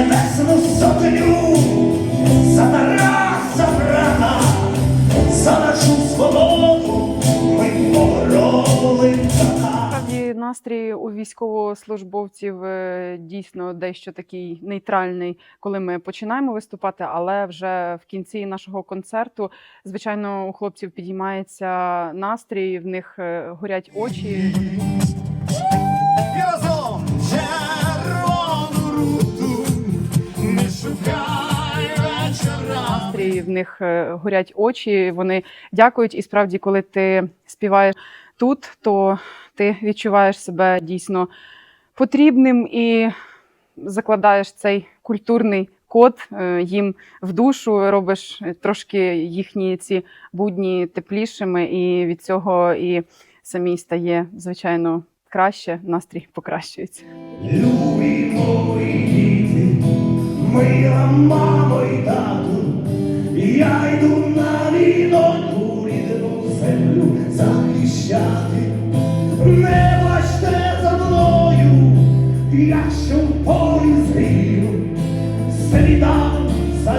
небесну сотню, за Тараса брата, за нашу свободу ми побороли. Насправді настрій у військовослужбовців е, дійсно дещо такий нейтральний, коли ми починаємо виступати. Але вже в кінці нашого концерту, звичайно, у хлопців підіймається настрій, в них е, горять очі. Настрій, в них е, горять очі. Вони дякують. І справді, коли ти співаєш тут, то ти відчуваєш себе дійсно потрібним і закладаєш цей культурний код е, їм в душу, робиш трошки їхні ці будні теплішими, і від цього і самій стає звичайно краще, настрій покращується. Любі мої діти, мила мамо і тату, я йду на війноньку рідну землю захищати. Не бачте за мною, якщо в полі зрію, слідам за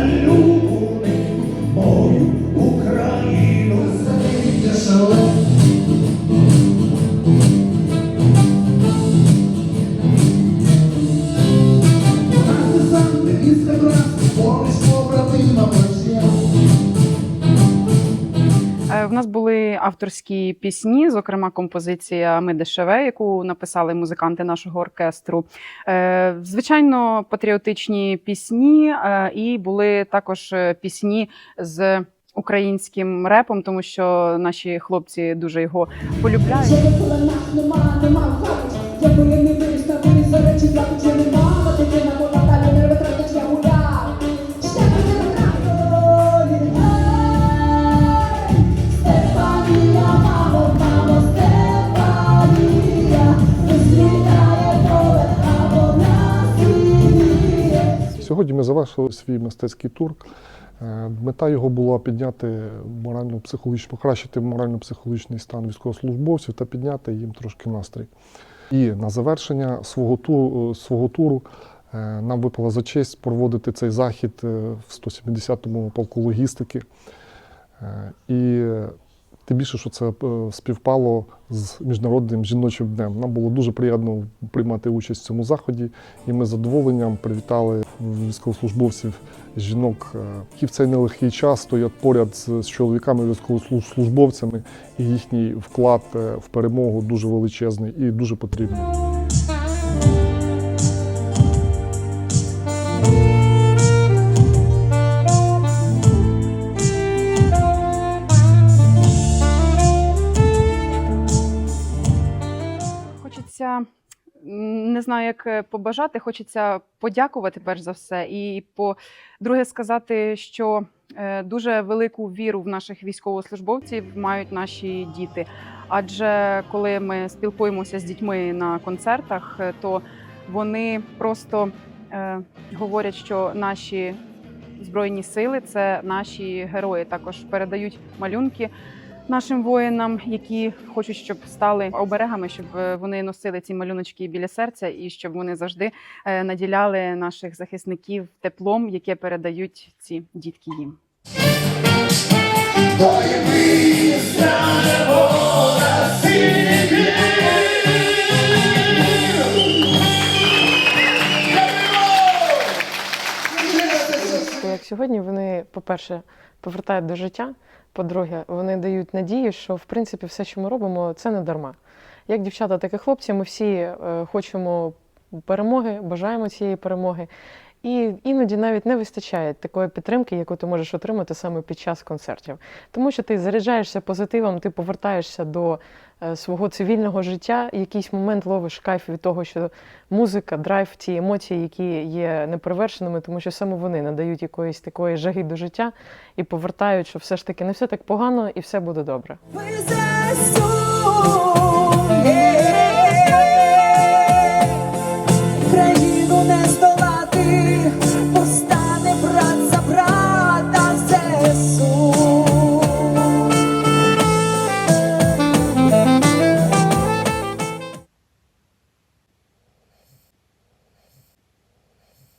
В нас були авторські пісні, зокрема композиція Ми дешеве, яку написали музиканти нашого оркестру. Е, Звичайно, патріотичні пісні, е, і були також е, пісні з українським репом, тому що наші хлопці дуже його полюбляють. Сьогодні ми завершили свій мистецький тур. Е, Мета його була підняти морально психологічно, покращити морально-психологічний стан військовослужбовців та підняти їм трошки настрій. І на завершення свого туру, свого туру е, нам випала за честь проводити цей захід е, в 170-му полку логістики. І тим більше, що це е, співпало з міжнародним жіночим днем. Нам було дуже приємно приймати участь в цьому заході, і ми з задоволенням привітали військовослужбовців, жінок, е, які в цей нелегкий час стоять поряд з чоловіками, військовослужбовцями, і їхній вклад е, в перемогу дуже величезний і дуже потрібний. Не знаю, як е, побажати. Хочеться подякувати перш за все, і по-друге, сказати, що е, дуже велику віру в наших військовослужбовців мають наші діти. Адже коли ми спілкуємося з дітьми на концертах, е, то вони просто говорять, що наші збройні сили це наші герої. Також передають малюнки нашим воїнам, які хочуть, щоб стали оберегами, щоб е, вони носили ці малюночки біля серця, і щоб вони завжди е, наділяли наших захисників теплом, яке передають ці дітки їм. Як сьогодні вони, по-перше, повертають до життя. По-друге, вони дають надію, що в принципі все, що ми робимо, це не дарма. Як дівчата, так і хлопці, ми всі е, хочемо перемоги, бажаємо цієї перемоги. І іноді навіть не вистачає такої підтримки, яку ти можеш отримати саме під час концертів. Тому що ти заряджаєшся позитивом, ти повертаєшся до свого цивільного життя, якийсь момент ловиш кайф від того, що музика, драйв, ті емоції, які є неперевершеними, тому що саме вони надають якоїсь такої жаги до життя і повертають, що все ж таки не все так погано і все буде добре.